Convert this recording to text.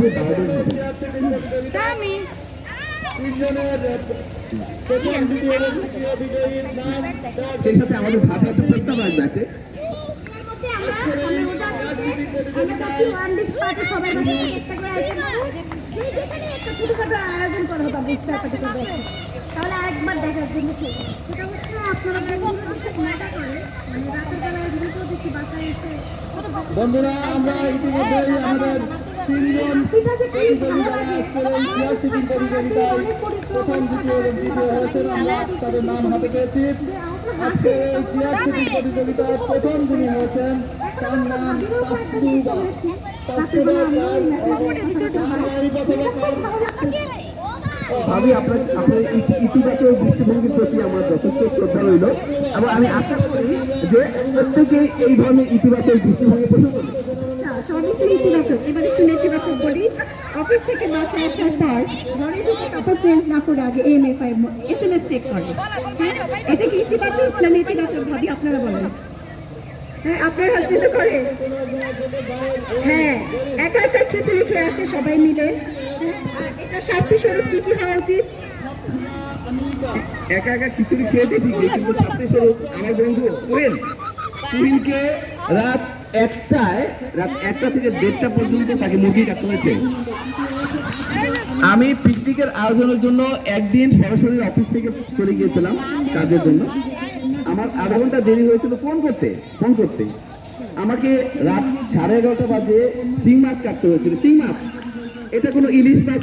যে বারোজন হবে স্বামী সেই সাথে আমাদের ভারপ্রাপ্ত প্রস্তাব আসবে আছে। তাহলে আরেকবার দেখার জন্য বন্ধুরা আমরা ইতিমধ্যেই আমাদের প্রথম হয়েছেন তাদের সিটিং তার নাম ভাবি আপনার আপনার ইতিবাচক দৃষ্টিভঙ্গির প্রতি আমার যথেষ্ট শ্রদ্ধা রইল। এবং আমি আশা করি যে প্রত্যেকেই এই ধরনের ইতিবাচক দৃষ্টিভঙ্গি পোষণ করবে। একটু নেতিবাচক বলি অফিস থেকে বাসায় আসার পর ঘরে ঢুকে তারপর চেঞ্জ না করে আগে M F I S M S check করে। হ্যাঁ এটা কি ইতিবাচক না নেতিবাচক ভাবি আপনারা বলেন। হ্যাঁ আপনার হাজবেন্ড করে। হ্যাঁ একা একা খিচুড়ি খেয়ে আসে সবাই মিলে। হ্যাঁ, এটা শাস্তি স্বরূপ কি কি হওয়া উচিত? একা একা খিচুড়ি খেয়েছে ঠিকই কিন্তু আমার বন্ধু তুহিন তুহিনকে রাত একটায় রাত একটা থেকে দেড়টা পর্যন্ত তাকে মুরগি কাটতে হয়েছে। আমি পিকনিকের আয়োজনের জন্য একদিন সরাসরি অফিস থেকে চলে গিয়েছিলাম কাজের জন্য। আমার আধা ঘণ্টা দেরি হয়েছিল ফোন করতে ফোন করতে। আমাকে রাত সাড়ে এগারোটা বাজে শিং মাছ কাটতে হয়েছিল। শিং মাছ, এটা কোনো ইলিশ মাছ